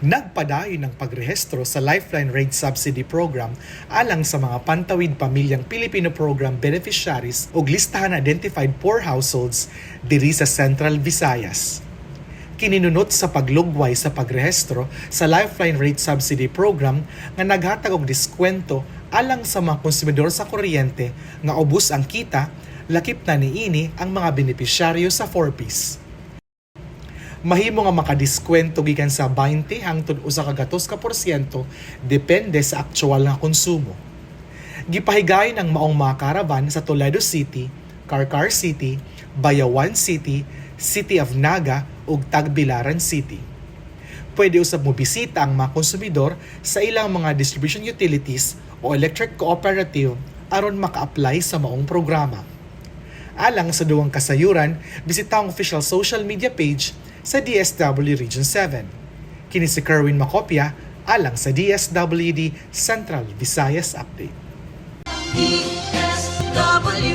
nagpadayon ng pagrehistro sa Lifeline Rate Subsidy Program alang sa mga pantawid pamilyang Pilipino Program beneficiaries o listahan identified poor households diri sa Central Visayas. Kininunot sa paglugway sa pagrehistro sa Lifeline Rate Subsidy Program nga naghatag og diskwento alang sa mga konsumidor sa kuryente nga ubos ang kita, lakip na niini ang mga benepisyaryo sa 4Ps mahimo nga makadiskwento gikan sa 20 hangtod usa ka gatos ka porsyento depende sa aktual nga konsumo. Gipahigay ng maong mga karavan sa Toledo City, Carcar City, Bayawan City, City of Naga ug Tagbilaran City. Pwede usab mo bisita ang mga konsumidor sa ilang mga distribution utilities o electric cooperative aron maka-apply sa maong programa. Alang sa duwang kasayuran, bisita ang official social media page sa DSW Region 7. Kini si Kerwin Macopia alang sa DSWD Central Visayas Update. DSW